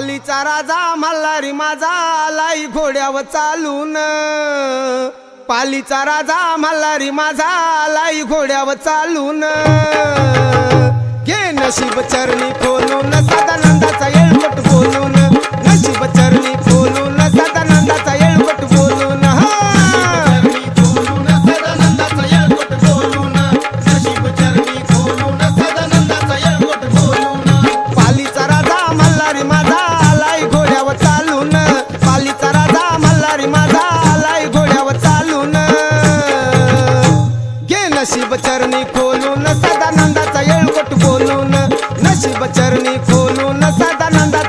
खालीचा राजा मल्हारी माझा लाई घोड्यावर चालून. पालीचा राजा मल्हारी माझा लाई घोड्यावर चालून. घे नशीब चरणी फोनून सदानंदाचा येळपट बोलून. नशीब चरणी खोलून सदानंदाचा येळकोट बोलून. नशीब चरणी खोलून सदानंदा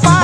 pa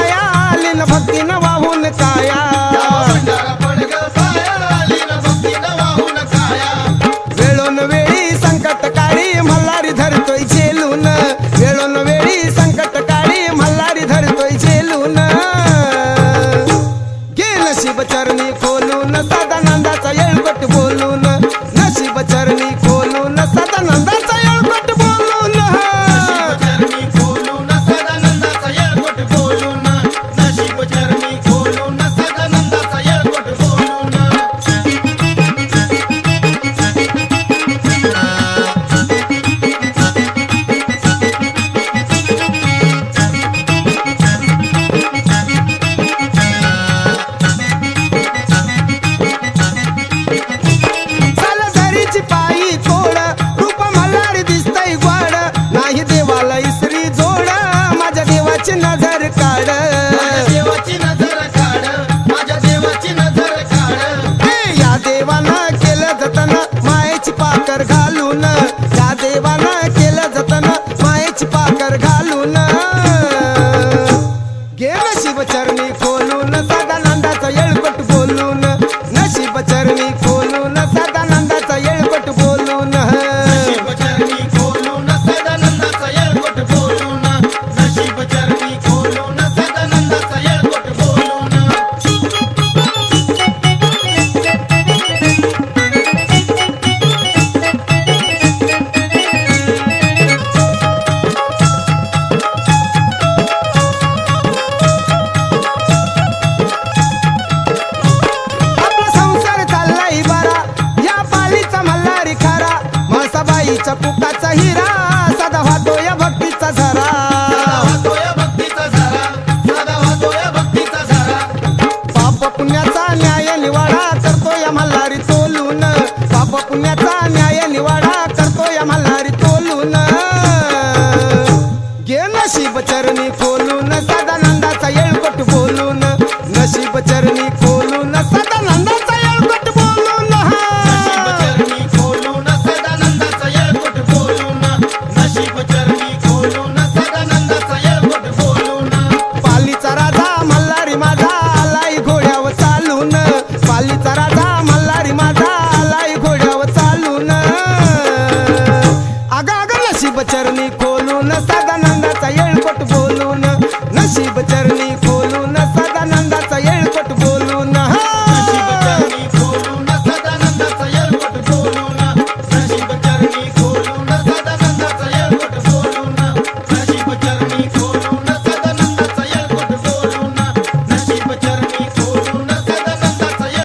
नशीब चरणी फोलून सदा